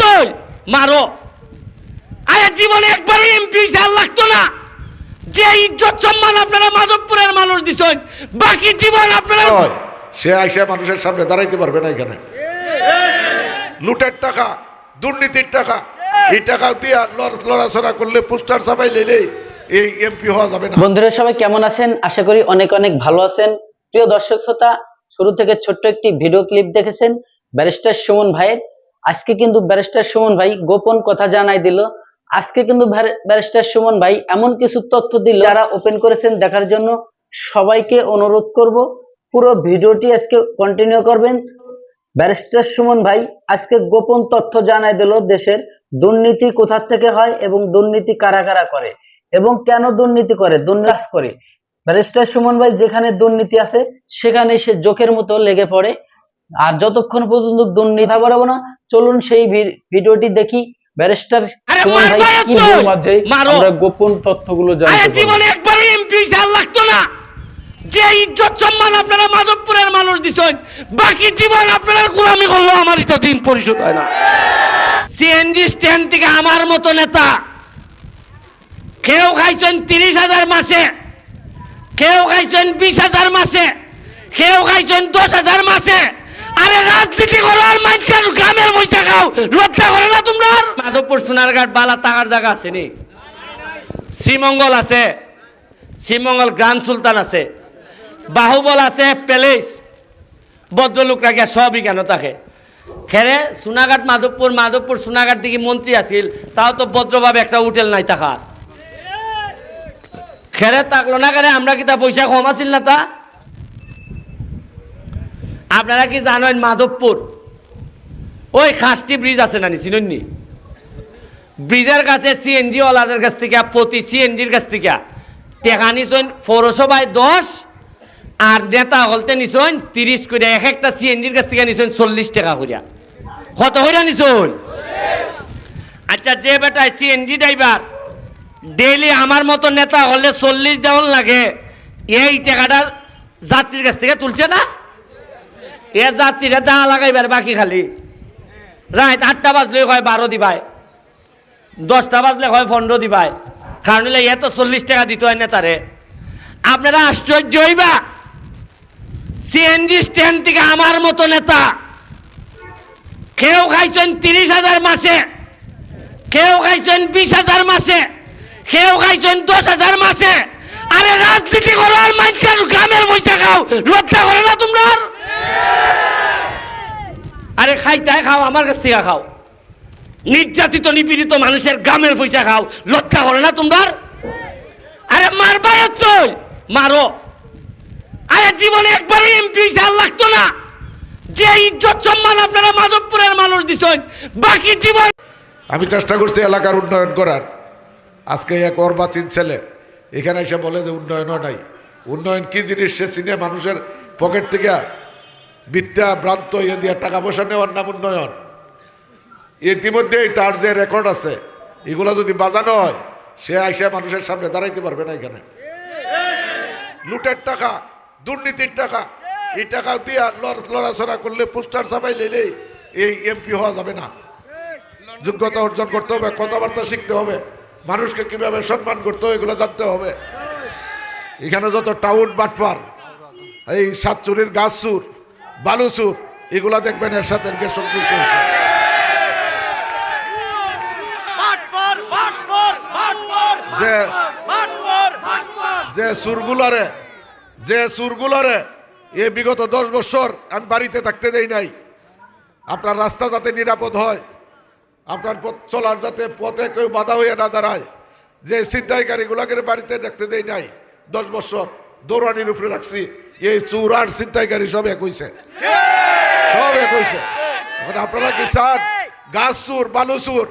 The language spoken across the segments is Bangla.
তো মারো। আরে জীবনে এমপি লাগতো না। যে ইজ্জত সম্মান আপনারা মাধবপুরের মানুষ দিছেন বাকি জীবন আপনারা সে আইসা মানুষের সামনে দাঁড়াইতে পারবে না এখানে। লুটের টাকা দুর্নীতির টাকা এই টাকা দিয়ে লড়াচড়া করলে পোস্টার ছাপাই লেলে এই এমপি হওয়া যাবে না। বন্ধুরা সবাই কেমন আছেন? আশা করি অনেক অনেক ভালো আছেন। প্রিয় দর্শক শ্রোতা শুরু থেকে ছোট্ট একটি ভিডিও ক্লিপ দেখেছেন ব্যারিস্টার সুমন ভাইয়ের। আজকে কিন্তু ব্যারিস্টার সুমন ভাই গোপন কথা জানাই দিল। আজকে কিন্তু ব্যারিস্টার সুমন ভাই এমন কিছু তথ্য দিল যারা ওপেন করেছেন দেখার জন্য। সবাইকে অনুরোধ করব, পুরো ভিডিওটি আজকে কন্টিনিউ করবেন। ব্যারিস্টার সুমন ভাই আজকে গোপন তথ্য জানাই দিল দেশের দুর্নীতি কোথা থেকে হয় এবং দুর্নীতি কারা কারা করে এবং কেন দুর্নীতি করে দুর্নাস করে। ব্যারিস্টার সুমন ভাই যেখানে দুর্নীতি আছে, সেখানে সে জোকের মতো লেগে পড়ে। আর যতক্ষণ পর্যন্ত দুর্নীতি বাড়াবো না চলুন সেই ভিডিওটি দেখি। ব্যারিস্টার সুমন ভাই কি তো! মাঝে? আমরা গোপন তথ্যগুলো জীবনে একবারই এমপি লাগতো না। যে ইজ্জত সম্মান আপনারা মাধবপুরের মানুষ দিছেন বাকি জীবন আপনারা গোলামি করল আমার এটা দিন পরিশোধ হয় না। সিএনজি স্ট্যান্ড থেকে আমার মতো নেতা কেউ খাইছেন তিরিশ হাজার মাসে কেউ খাইছেন বিশ হাজার মাসে কেউ খাইছেন দশ হাজার মাসে আরে রাজনীতি করো আর মানুষের গ্রামের পয়সা খাও। লজ্জা করে না তোমরা? মাধবপুর সোনারঘাট বালা টাকার জায়গা আছে নি? শ্রীমঙ্গল আছে। শ্রীমঙ্গল গ্রান্ড সুলতান আছে। বাহুবল আছে, প্যালেস। ভদ্রলোকরা গিয়া সবই কেন থাকে? খেরে সোনাঘাট মাধবপুর মাধবপুর সোনাঘাট দিকে মন্ত্রী আছিল, তাও তো ভদ্রভাবে একটা হোটেল নাই তাকার খেরে তাকলো না কেরে, আমরা কি তা পয়সা কম আছিল না তা? আপনারা কি জানেন মাধবপুর? ওই খাসটি ব্রিজ আছে না নি? চিনুননি ব্রিজের কাছে সিএনজি ওয়ালাদের কাছ থেকে, প্রতি সিএনজির কাছ থেকে টেকা নিছেন পৌরসভায় দশ, আর নেতা হলতে নিছেন তিরিশ করে। এক একটা সিএনজির কাছ থেকে নিছেন চল্লিশ টাকা করিয়া কত করিয়া নিছেন? আচ্ছা যে বেটায় সিএনজি ড্রাইভার, ডেইলি আমার মতো নেতা হলে চল্লিশ দেওয়ান লাগে, এই টাকাটা যাত্রীর কাছ থেকে তুলছে না? এ যাত্রীরা দাঁড়া লাগাইবার বাকি খালি। রাত আটটা বাজলে হয় বারো দিবায়। দশটা বাজলে হয় পনেরো দিবায়। কারণ হলে এত চল্লিশ টাকা দিতে হয় নেতারে। আপনারা আশ্চর্য হইবা। সিএনজি স্ট্যান্ড থেকে আমার মতো নেতা। কেউ খাইছেন তিরিশ হাজার মাসে। কেউ খাইছেন বিশ হাজার মাসে। কেউ খাইছেন দশ হাজার মাসে। আরে রাজনীতি করো আর মানুষের গ্রামের পয়সা খাও। লজ্জা করে না তোমরা আর? আরে খাইতে খাও, আমার কাছ থেকে খাও। নির্যাতিত, নিপীড়িত মানুষের গ্রামের পয়সা খাও। লজ্জা করে না তোমরা? আরে মারবা তো মারো। আরে জীবনে একবারই এমপি সাল লাগতো না। যে ইজ্জত সম্মান আপনারা মাধবপুরের মানুষ দিছেন, বাকি জীবন আমি চেষ্টা করছি এলাকার উন্নয়ন করার। আজকে এক অর্বাচীন ছেলে, এখানে এসে বলে যে উন্নয়নও নাই। উন্নয়ন কি জিনিস সে চিনে মানুষের পকেট থেকে বিদ্যা ভ্রান্ত ইয়ে দিয়ে টাকা পয়সা নেওয়ার নাম উন্নয়ন। ইতিমধ্যেই তার যে রেকর্ড আছে, এগুলো যদি বাজানো হয়, সে আইসা মানুষের সামনে দাঁড়াইতে পারবে না এখানে। লুটের টাকা, দুর্নীতির টাকা, এই টাকা দিয়ে লড়- লড়াচড়া করলে পোস্টার ছাপাই লেলেই এই এমপি হওয়া যাবে না। যোগ্যতা অর্জন করতে হবে, কথাবার্তা শিখতে হবে, মানুষকে কীভাবে সম্মান করতে হবে এগুলো জানতে হবে। এখানে যত টাউন বাটপার, এই সাতচুরির গাছ চুর বালু চুর এগুলা দেখবেন এর সাথে সংযুক্ত হয়েছে যে যে সুরগুলারে যে সুরগুলারে এ বিগত দশ বছর আমি বাড়িতে থাকতে দেই নাই। আপনার রাস্তা যাতে নিরাপদ হয় আপনার পথ চলার যাতে পথে কেউ বাধা হয়ে না দাঁড়ায় যে ছিনতাইকারীগুলাকে বাড়িতে দেখতে দেই নাই দশ বছর দৌড়ানির উপরে রাখছি। এই চুর আর ছিনতাইকারী সব এক হইছে। সব এক হইছে। আপনারা কি চান? গাছ চুর, বালু চুর,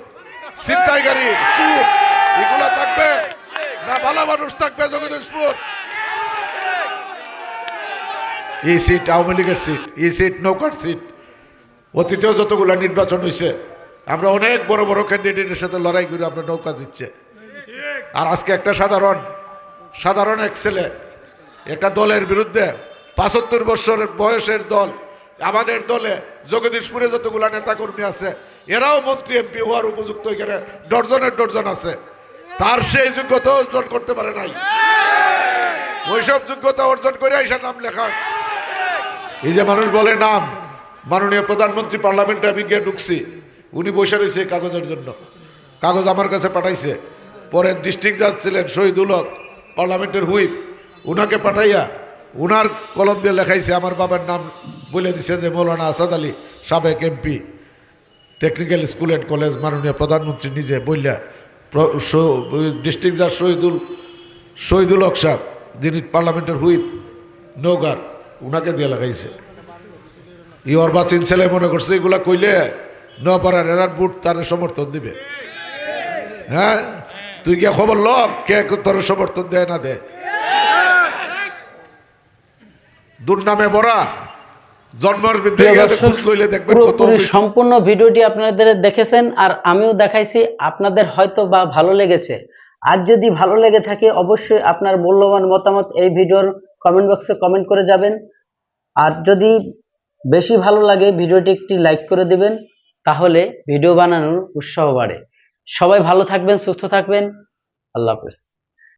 ছিনতাইকারী, চুর, এগুলা থাকবে না ভালো মানুষ থাকবে জগদীশপুর? এই সিট, আওয়ামী লীগের সিট এই সিট, নৌকার সিট। অতীতেও যতগুলো নির্বাচন হয়েছে আমরা অনেক বড় বড় ক্যান্ডিডেটের সাথে লড়াই করে আমরা নৌকা দিচ্ছে আর আজকে একটা সাধারণ সাধারণ এক ছেলে একটা দলের বিরুদ্ধে পাঁচাত্তর বছরের বয়সের দল, আমাদের দলে জগদীশপুরে যতগুলো নেতাকর্মী আছে, এরাও মন্ত্রী, এমপি হওয়ার উপযুক্ত এখানে ডর্জনের ডর্জন আছে। তার সেই যোগ্যতা অর্জন করতে পারে নাই। ওইসব যোগ্যতা অর্জন করে এসে নাম লেখা। এই যে মানুষ বলে নাম, মাননীয় প্রধানমন্ত্রী পার্লামেন্টে আমি গিয়ে ঢুকছি। উনি বসে রয়েছে কাগজের জন্য। কাগজ আমার কাছে পাঠাইছে। পরে ডিস্ট্রিক্ট জাজ ছিলেন শহীদুল হক, পার্লামেন্টের হুইপ। উনাকে পাঠাইয়া উনার কলম দিয়ে লেখাইছে, আমার বাবার নাম বলে দিছে যে মৌলানা আসাদ আলী সাবেক MP technical school and college মাননীয় প্রধানমন্ত্রী নিজে বললা ডিস্ট্রিক্ট জাজ শহীদুল শহীদুল হক সাহেব, যিনি পার্লামেন্টের হুইপ নৌগার উনাকে দিয়ে লাগাইছে ই অর্বাচীন ছেলে মনে করছে, এগুলা কইলে নপাড়ার এরার বুট তার সমর্থন দিবে। হ্যাঁ? তুই গিয়ে খবর ল, কে তোর সমর্থন দেয় না দেয়। দুর্নামে জন্মের খোঁজ লইলে দেখবেন কত সম্পূর্ণ ভিডিওটি আপনাদের দেখেছেন আর আমিও দেখাইছি আপনাদের হয়তো বা ভালো লেগেছে। আর যদি ভালো লেগে থাকে অবশ্যই আপনার মূল্যবান মতামত এই ভিডিওর কমেন্ট বক্সে কমেন্ট করে যাবেন। আর যদি বেশি ভালো লাগে ভিডিওটি একটি লাইক করে দিবেন তাহলে ভিডিও বানানোর উৎসাহ বাড়ে। সবাই ভালো থাকবেন সুস্থ থাকবেন। আল্লাহ হাফেজ।